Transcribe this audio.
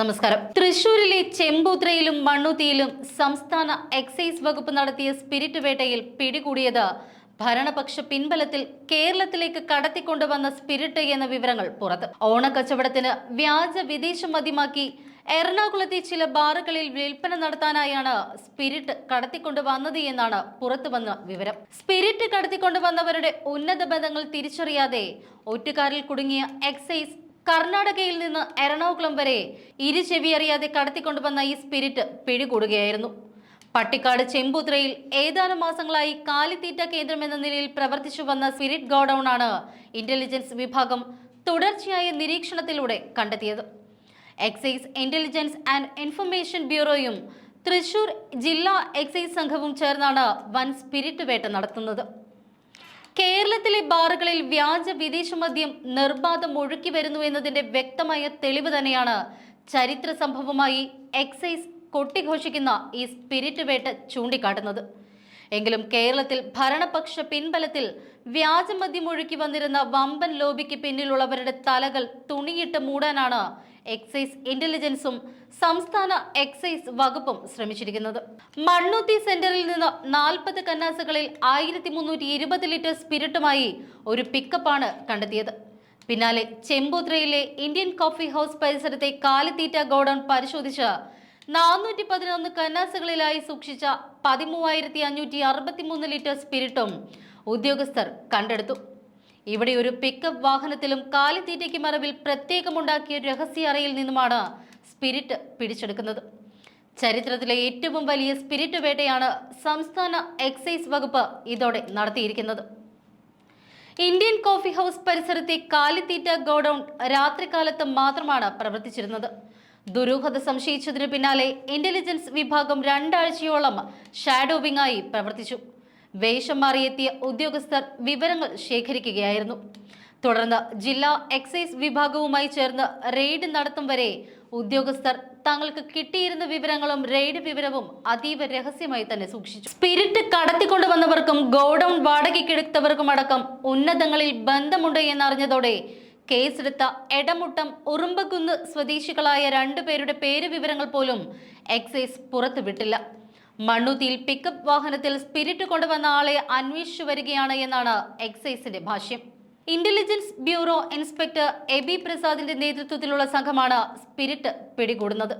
നമസ്കാരം. തൃശൂരിലെ ചെമ്പൂത്രയിലും മണ്ണുത്തിയിലും സംസ്ഥാന എക്സൈസ് വകുപ്പ് നടത്തിയ സ്പിരിറ്റ് വേട്ടയിൽ പിടികൂടിയത് ഭരണപക്ഷ പിൻബലത്തിൽ കേരളത്തിലേക്ക് കടത്തിക്കൊണ്ടുവന്ന സ്പിരിറ്റ് എന്ന വിവരങ്ങൾ പുറത്ത്. ഓണക്കച്ചവടത്തിന് വ്യാജ വിദേശ മതിമാക്കി എറണാകുളത്തെ ചില ബാറുകളിൽ വിൽപ്പന നടത്താനായാണ് സ്പിരിറ്റ് കടത്തിക്കൊണ്ടുവന്നത് എന്നാണ് പുറത്തുവന്ന വിവരം. സ്പിരിറ്റ് കടത്തിക്കൊണ്ടുവന്നവരുടെ ഉന്നത ബന്ധങ്ങൾ തിരിച്ചറിയാതെ ഒറ്റുകാരിൽ കുടുങ്ങിയ എക്സൈസ് കർണാടകയിൽ നിന്ന് എറണാകുളം വരെ ഇരു ചെവിയറിയാതെ കടത്തിക്കൊണ്ടുവന്ന ഈ സ്പിരിറ്റ് പിടികൂടുകയായിരുന്നു. പട്ടിക്കാട് ചെമ്പൂത്രയിൽ ഏതാനും മാസങ്ങളായി കാലിത്തീറ്റ കേന്ദ്രം എന്ന നിലയിൽ പ്രവർത്തിച്ചു വന്ന സ്പിരിറ്റ് ഗോഡൌൺ ആണ് ഇന്റലിജൻസ് വിഭാഗം തുടർച്ചയായ നിരീക്ഷണത്തിലൂടെ കണ്ടെത്തിയത്. എക്സൈസ് ഇന്റലിജൻസ് ആൻഡ് ഇൻഫർമേഷൻ ബ്യൂറോയും തൃശൂർ ജില്ലാ എക്സൈസ് സംഘവും ചേർന്നാണ് വൻ സ്പിരിറ്റ് വേട്ട നടത്തുന്നത്. കേരളത്തിലെ ബാറുകളിൽ വ്യാജ വിദേശ മദ്യം നിർബാധം ഒഴുക്കി വരുന്നു എന്നതിന്റെ വ്യക്തമായ തെളിവ് തന്നെയാണ് ചരിത്ര സംഭവമായി എക്സൈസ് കൊട്ടിഘോഷിക്കുന്ന ഈ സ്പിരിറ്റ് വേട്ട ചൂണ്ടിക്കാട്ടുന്നത്. എങ്കിലും കേരളത്തിൽ ഭരണപക്ഷ പിൻബലത്തിൽ വ്യാജമദ്യം ഒഴുക്കി വന്നിരുന്ന വമ്പൻ ലോബിക്ക് പിന്നിലുള്ളവരുടെ തലകൾ തുണിയിട്ട് മൂടാനാണ് എക്സൈസ് ഇന്റലിജൻസും സംസ്ഥാന എക്സൈസ് വകുപ്പും ശ്രമിച്ചിരിക്കുന്നത്. മണ്ണുത്തി സെന്ററിൽ നിന്ന് നാൽപ്പത് കന്നാസുകളിൽ ആയിരത്തി മുന്നൂറ്റി ഇരുപത് ലിറ്റർ സ്പിരിറ്റുമായി ഒരു പിക്കപ്പാണ് കണ്ടെത്തിയത്. പിന്നാലെ ചെമ്പൂത്രയിലെ ഇന്ത്യൻ കോഫി ഹൗസ് പരിസരത്തെ കാലിത്തീറ്റ ഗോഡൌൺ പരിശോധിച്ച് നാനൂറ്റി പതിനൊന്ന് കന്നാസുകളിലായി സൂക്ഷിച്ച പതിമൂവായിരത്തി അഞ്ഞൂറ്റി അറുപത്തിമൂന്ന് ലിറ്റർ സ്പിരിറ്റും ഉദ്യോഗസ്ഥർ കണ്ടെടുത്തു. ഇവിടെ ഒരു പിക്കപ്പ് വാഹനത്തിലും കാലിത്തീറ്റയ്ക്ക് മറവിൽ പ്രത്യേകമുണ്ടാക്കിയ രഹസ്യ അറയിൽ നിന്നുമാണ് സ്പിരിറ്റ് പിടിച്ചെടുക്കുന്നത്. ചരിത്രത്തിലെ ഏറ്റവും വലിയ സ്പിരിറ്റ് വേട്ടയാണ് സംസ്ഥാന എക്സൈസ് വകുപ്പ് ഇതോടെ നടത്തിയിരിക്കുന്നത്. ഇന്ത്യൻ കോഫി ഹൗസ് പരിസരത്തെ കാലിത്തീറ്റ ഗോഡൌൺ രാത്രികാലത്ത് മാത്രമാണ് പ്രവർത്തിച്ചിരുന്നത്. ദുരൂഹത സംശയിച്ചതിനു പിന്നാലെ ഇന്റലിജൻസ് വിഭാഗം രണ്ടാഴ്ചയോളം ഷാഡോവിംഗ് ആയി പ്രവർത്തിച്ചു. വേഷം മാറിയെത്തിയ ഉദ്യോഗസ്ഥർ വിവരങ്ങൾ ശേഖരിക്കുകയായിരുന്നു. തുടർന്ന് ജില്ലാ എക്സൈസ് വിഭാഗവുമായി ചേർന്ന് റെയ്ഡ് നടത്തും വരെ ഉദ്യോഗസ്ഥർ തങ്ങൾക്ക് കിട്ടിയിരുന്ന വിവരങ്ങളും റെയ്ഡ് വിവരവും അതീവ രഹസ്യമായി തന്നെ സൂക്ഷിച്ചു. സ്പിരിറ്റ് കടത്തിക്കൊണ്ടുവന്നവർക്കും ഗോഡൌൺ വാടകയ്ക്കെടുത്തവർക്കും അടക്കം ഉന്നതങ്ങളിൽ ബന്ധമുണ്ട് എന്നറിഞ്ഞതോടെ കേസെടുത്ത എടമുട്ടം ഉറുമ്പക്കുന്ന് സ്വദേശികളായ രണ്ടുപേരുടെ പേര് വിവരങ്ങൾ പോലും എക്സൈസ് പുറത്തുവിട്ടില്ല. മണ്ണുത്തിയിൽ പിക്കപ്പ് വാഹനത്തിൽ സ്പിരിറ്റ് കൊണ്ടുവന്ന ആളെ അന്വേഷിച്ചു വരികയാണ് എന്നാണ് എക്സൈസിന്റെ ഭാഷ്യം. Intelligence bureau inspector A B പ്രസാദിന്റെ നേതൃത്വത്തിലുള്ള സംഘമാണ് സ്പിരിറ്റ് പിടികൂടുന്നത്.